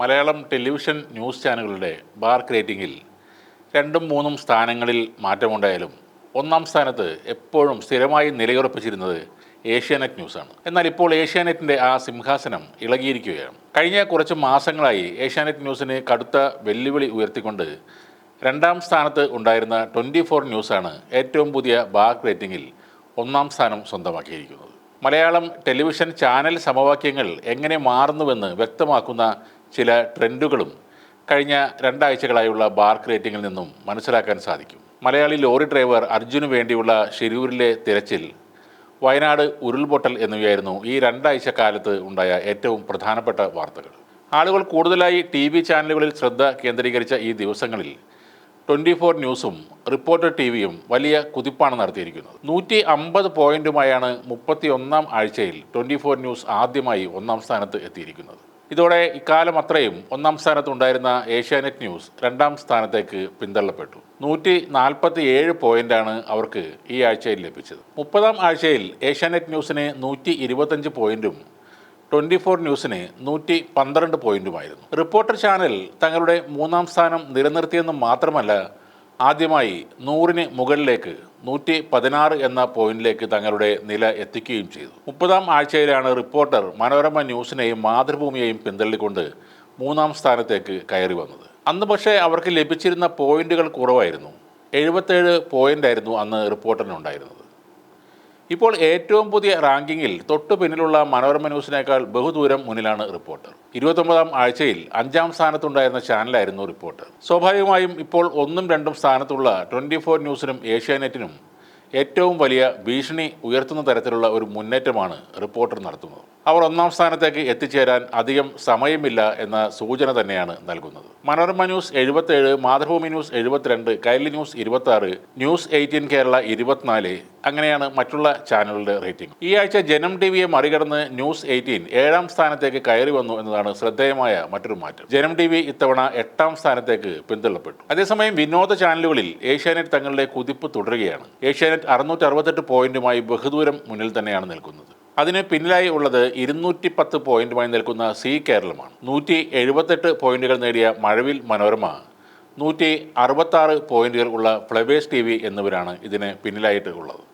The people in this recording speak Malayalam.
മലയാളം ടെലിവിഷൻ ന്യൂസ് ചാനലുകളുടെ ബാർ റേറ്റിംഗിൽ രണ്ടും മൂന്നും സ്ഥാനങ്ങളിൽ മാറ്റമുണ്ടായാലും ഒന്നാം സ്ഥാനത്ത് എപ്പോഴും സ്ഥിരമായി നിലയുറപ്പിച്ചിരുന്നത് ഏഷ്യാനെറ്റ് ന്യൂസാണ്. എന്നാൽ ഇപ്പോൾ ഏഷ്യാനെറ്റിന്റെ ആ സിംഹാസനം ഇളകിയിരിക്കുകയാണ്. കഴിഞ്ഞ കുറച്ച് മാസങ്ങളായി ഏഷ്യാനെറ്റ് ന്യൂസിന് കടുത്ത വെല്ലുവിളി ഉയർത്തിക്കൊണ്ട് രണ്ടാം സ്ഥാനത്ത് ഉണ്ടായിരുന്ന ട്വന്റി ഫോർ ന്യൂസാണ് ഏറ്റവും പുതിയ ബാർ റേറ്റിംഗിൽ ഒന്നാം സ്ഥാനം സ്വന്തമാക്കിയിരിക്കുന്നത്. മലയാളം ടെലിവിഷൻ ചാനൽ സമവാക്യങ്ങൾ എങ്ങനെ മാറുന്നുവെന്ന് വ്യക്തമാക്കുന്ന ചില ട്രെൻഡുകളും കഴിഞ്ഞ രണ്ടാഴ്ചകളായുള്ള ബാർക്ക് റേറ്റിംഗിൽ നിന്നും മനസ്സിലാക്കാൻ സാധിക്കും. മലയാളി ലോറി ഡ്രൈവർ അർജുന് വേണ്ടിയുള്ള ഷിരൂരിലെ തിരച്ചിൽ വയനാട് ഉരുൾപൊട്ടൽ എന്നിവയായിരുന്നു ഈ രണ്ടാഴ്ച കാലത്ത് ഉണ്ടായ ഏറ്റവും പ്രധാനപ്പെട്ട വാർത്തകൾ. ആളുകൾ കൂടുതലായി ടി വി ചാനലുകളിൽ ശ്രദ്ധ കേന്ദ്രീകരിച്ച ഈ ദിവസങ്ങളിൽ ട്വന്റി ഫോർ ന്യൂസും റിപ്പോർട്ടർ ടി വിയും വലിയ കുതിപ്പാണ് നടത്തിയിരിക്കുന്നത്. നൂറ്റി അമ്പത് പോയിന്റുമായാണ് മുപ്പത്തി ഒന്നാം ആഴ്ചയിൽ ട്വന്റി ഫോർ ന്യൂസ് ആദ്യമായി ഒന്നാം സ്ഥാനത്ത് എത്തിയിരിക്കുന്നത്. ഇതോടെ ഇക്കാലം അത്രയും ഒന്നാം സ്ഥാനത്തുണ്ടായിരുന്ന ഏഷ്യാനെറ്റ് ന്യൂസ് രണ്ടാം സ്ഥാനത്തേക്ക് പിന്തള്ളപ്പെട്ടു. നൂറ്റി നാൽപ്പത്തി ഏഴ് പോയിന്റാണ് അവർക്ക് ഈ ആഴ്ചയിൽ ലഭിച്ചത്. മുപ്പതാം ആഴ്ചയിൽ ഏഷ്യാനെറ്റ് ന്യൂസിന് നൂറ്റി ഇരുപത്തഞ്ച് പോയിന്റും ട്വന്റി ഫോർ ന്യൂസിന് നൂറ്റി പന്ത്രണ്ട് പോയിന്റുമായിരുന്നു. റിപ്പോർട്ടർ ചാനൽ തങ്ങളുടെ മൂന്നാം സ്ഥാനം നിലനിർത്തിയെന്നും മാത്രമല്ല ആദ്യമായി നൂറിന് മുകളിലേക്ക് നൂറ്റി പതിനാറ് എന്ന പോയിന്റിലേക്ക് തങ്ങളുടെ നില എത്തിക്കുകയും ചെയ്തു. മുപ്പതാം ആഴ്ചയിലാണ് റിപ്പോർട്ടർ മനോരമ ന്യൂസിനെയും മാതൃഭൂമിയെയും പിന്തള്ളിക്കൊണ്ട് മൂന്നാം സ്ഥാനത്തേക്ക് കയറി വന്നത്. അന്ന് പക്ഷേ അവർക്ക് ലഭിച്ചിരുന്ന പോയിന്റുകൾ കുറവായിരുന്നു. എഴുപത്തേഴ് പോയിന്റായിരുന്നു അന്ന് റിപ്പോർട്ടറിനുണ്ടായിരുന്നത്. ഇപ്പോൾ ഏറ്റവും പുതിയ റാങ്കിങ്ങിൽ തൊട്ടു പിന്നിലുള്ള മനോരമ ന്യൂസിനേക്കാൾ ബഹുദൂരം മുന്നിലാണ് റിപ്പോർട്ടർ. ഇരുപത്തൊമ്പതാം ആഴ്ചയിൽ അഞ്ചാം സ്ഥാനത്തുണ്ടായിരുന്ന ചാനലായിരുന്നു റിപ്പോർട്ടർ. സ്വാഭാവികമായും ഇപ്പോൾ ഒന്നും രണ്ടും സ്ഥാനത്തുള്ള ട്വന്റി ഫോർ ന്യൂസിനും ഏഷ്യാനെറ്റിനും ഏറ്റവും വലിയ ഭീഷണി ഉയർത്തുന്ന തരത്തിലുള്ള ഒരു മുന്നേറ്റമാണ് റിപ്പോർട്ടർ നടത്തുന്നത്. അവർ ഒന്നാം സ്ഥാനത്തേക്ക് എത്തിച്ചേരാൻ അധികം സമയമില്ല എന്ന സൂചന തന്നെയാണ് നൽകുന്നത്. മനോരമ ന്യൂസ് എഴുപത്തേഴ് മാതൃഭൂമി ന്യൂസ് എഴുപത്തിരണ്ട് കൈലി ന്യൂസ് ഇരുപത്തി ന്യൂസ് എയ്റ്റീൻ കേരള ഇരുപത്തിനാല്. അങ്ങനെയാണ് മറ്റുള്ള ചാനലുകളുടെ റേറ്റിംഗ്. ഈ ആഴ്ച ജനം ടി വിയെ മറികടന്ന് ന്യൂസ് എയ്റ്റീൻ ഏഴാം സ്ഥാനത്തേക്ക് കയറി വന്നു എന്നതാണ് ശ്രദ്ധേയമായ മറ്റൊരു മാറ്റം. ജനം ടി വി ഇത്തവണ എട്ടാം സ്ഥാനത്തേക്ക് പിന്തള്ളപ്പെട്ടു. അതേസമയം വിനോദ ചാനലുകളിൽ ഏഷ്യാനെറ്റ് തങ്ങളുടെ കുതിപ്പ് തുടരുകയാണ്. ഏഷ്യാനെറ്റ് അറുന്നൂറ്റി പോയിന്റുമായി ബഹുദൂരം മുന്നിൽ തന്നെയാണ് നിൽക്കുന്നത്. അതിന് പിന്നിലായി ഉള്ളത് ഇരുന്നൂറ്റി പത്ത് പോയിന്റുമായി നിൽക്കുന്ന സി കേരളമാണ്. നൂറ്റി എഴുപത്തെട്ട് പോയിന്റുകൾ നേടിയ മഴവിൽ മനോരമ നൂറ്റി അറുപത്താറ് പോയിന്റുകൾ ഉള്ള ഫ്ലവേഴ്സ് ടി വി എന്നിവരാണ് ഇതിന് പിന്നിലായിട്ട് ഉള്ളത്